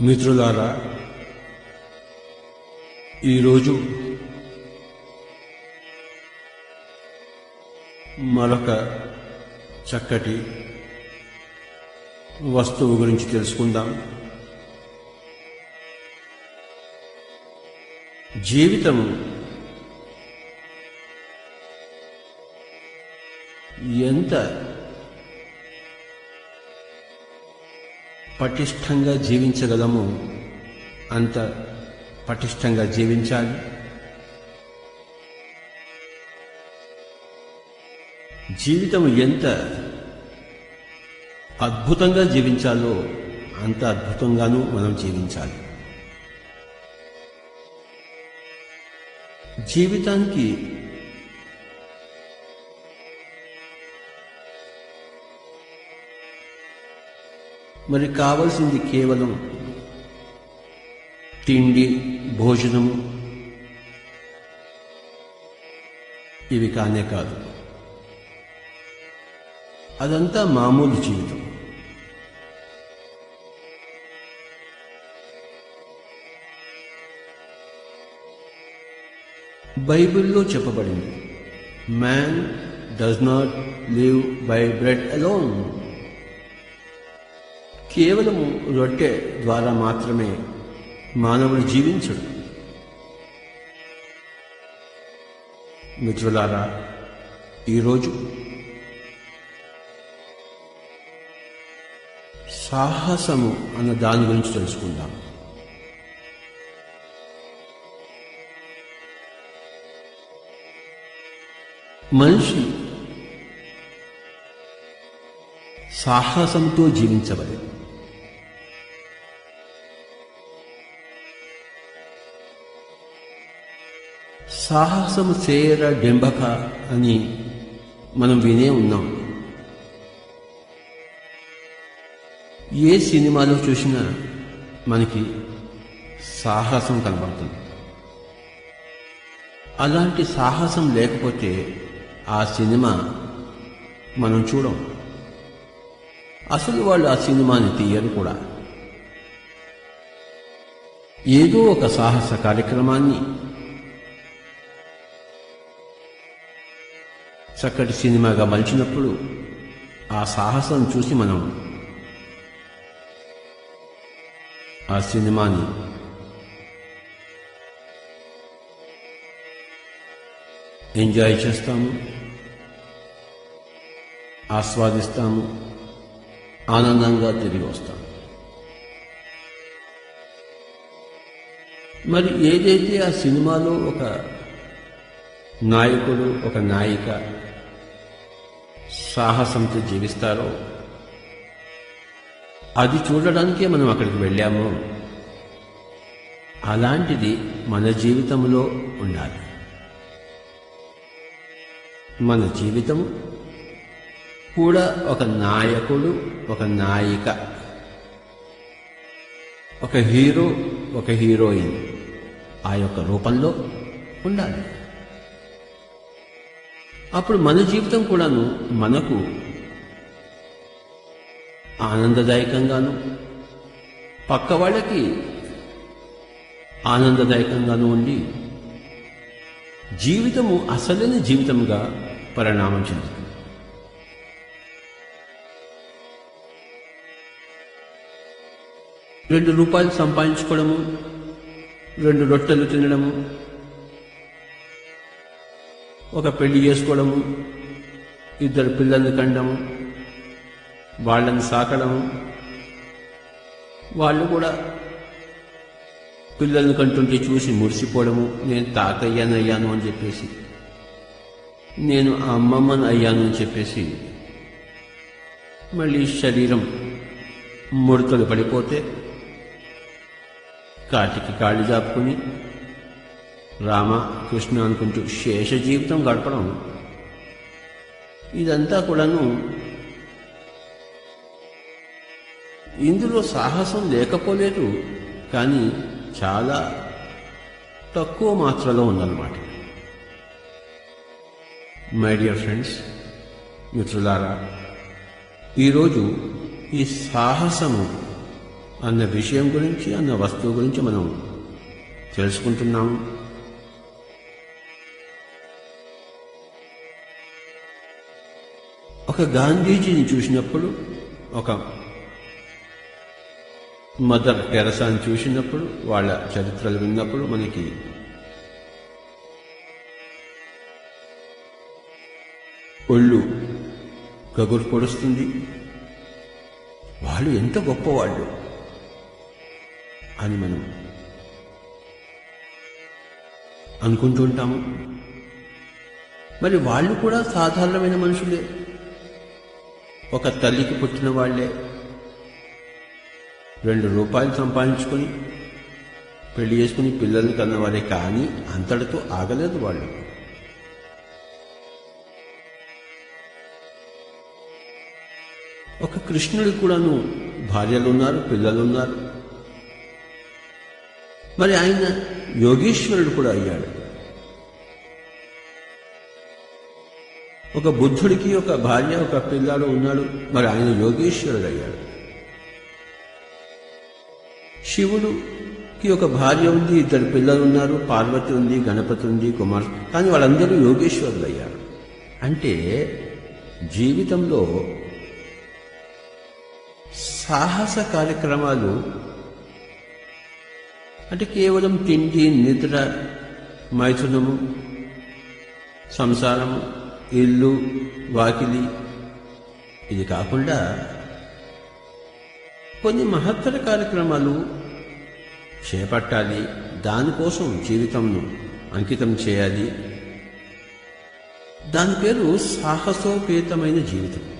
మిత్రులారా ఈరోజు మరొక చక్కటి వస్తువు గురించి తెలుసుకుందాం. జీవితం ఎంత పటిష్టంగా జీవించగలము అంత పటిష్టంగా జీవించాలి. జీవితం ఎంత అద్భుతంగా జీవించాలో అంత అద్భుతంగానూ మనం జీవించాలి. జీవితానికి మరి కావలసింది కేవలం తిండి భోజనము ఇవి కానే కాదు. అదంతా మామూలు జీవితం. బైబిల్లో చెప్పబడింది man does not live by bread alone కేవలము రొట్టె ద్వారా మాత్రమే మానవుడు జీవించడు. మిత్రులారా ఈరోజు సాహసము అన్న దాని గురించి తెలుసుకుందాం. మనిషి సాహసంతో జీవించవలె సాహసము చేర డెంబక అని మనం వినే ఉన్నాం. ఏ సినిమాలో చూసినా మనకి సాహసం కనబడుతుంది. అలాంటి సాహసం లేకపోతే ఆ సినిమా మనం చూడం. అసలు వాళ్ళు ఆ సినిమాని తీయరు కూడా. ఏదో ఒక సాహస కార్యక్రమాన్ని చక్కటి సినిమాగా మలిచినప్పుడు ఆ సాహసం చూసి మనం ఆ సినిమాని ఎంజాయ్ చేస్తాము ఆస్వాదిస్తాము ఆనందంగా తిరిగి వస్తాము. మరి ఏదైతే ఆ సినిమాలో ఒక నాయకుడు ఒక నాయిక సాహసంతో జీవిస్తారో? అది చూడడానికే మనం అక్కడికి వెళ్ళాము. అలాంటిది మన జీవితంలో ఉండాలి. మన జీవితం కూడా ఒక నాయకుడు ఒక నాయిక ఒక హీరో ఒక హీరోయిన్ ఆ యొక్క రూపంలో ఉండాలి. అప్పుడు మన జీవితం కూడాను మనకు ఆనందదాయకంగాను పక్క వాళ్ళకి ఆనందదాయకంగాను ఉండి జీవితము అసలైన జీవితముగా పరిణామం చెందుతుంది. రెండు రూపాయలు సంపాదించుకోవడము రెండు రొట్టెలు తినడము ఒక పెళ్ళి చేసుకోవడము ఇద్దరు పిల్లల్ని కండము వాళ్ళని సాకడము వాళ్ళు కూడా పిల్లల్ని కంటుంటే చూసి మురిసిపోవడము నేను తాతయ్యాను అయ్యాను అని చెప్పేసి నేను ఆ అమ్మమ్మను అయ్యాను అని చెప్పేసి మళ్ళీ శరీరం ముడతలు పడిపోతే కాటికి కాళ్ళు జాపుకుని రామ కృష్ణ అనుకుంటూ శేష జీవితం గడపడం. ఇదంతా కూడాను ఇందులో సాహసం లేకపోలేదు కానీ చాలా తక్కువ మాత్రలో ఉందన్నమాట. మై డియర్ ఫ్రెండ్స్ మిత్రులారా ఈరోజు ఈ సాహసము అన్న విషయం గురించి అన్న వస్తువు గురించి మనం తెలుసుకుంటున్నాము. ఒక గాంధీజీని చూసినప్పుడు ఒక మదర్ టెరసాని చూసినప్పుడు వాళ్ళ చరిత్రలు విన్నప్పుడు మనకి ఒళ్ళు గగురు పొడుస్తుంది. వాళ్ళు ఎంత గొప్పవాళ్ళు అని మనం అనుకుంటుంటాము మరి వాళ్ళు కూడా సాధారణమైన మనుషులే. ఒక తల్లికి పుట్టిన వాళ్ళే రెండు రూపాయలు సంపాదించుకొని పెళ్ళి చేసుకుని పిల్లల్ని కన్నవారే కానీ అంతటితో ఆగలేదు వాళ్ళు. ఒక కృష్ణుడికి కూడాను భార్యలు ఉన్నారు పిల్లలు ఉన్నారు మరి ఆయన యోగేశ్వరుడు కూడా అయ్యాడు. ఒక బుద్ధుడికి ఒక భార్య ఒక పిల్లాడు ఉన్నాడు. మరి ఆయన యోగేశ్వరుడు అయ్యాడు శివుడుకి ఒక భార్య ఉంది ఇద్దరు పిల్లలు ఉన్నారు. పార్వతి ఉంది గణపతి ఉంది కుమార్. కానీ వాళ్ళందరూ యోగేశ్వరులు అయ్యారు అంటే జీవితంలో సాహస కార్యక్రమాలు అంటే కేవలం తిండి నిద్ర మైథునము సంసారము ఇల్లు వాకిలి. ఇది కాకుండా కొన్ని మహత్తర కార్యక్రమాలు చేపట్టాలి. దానికోసం జీవితంను అంకితం చేయాలి. దాని పేరు సాహసోపేతమైన జీవితం.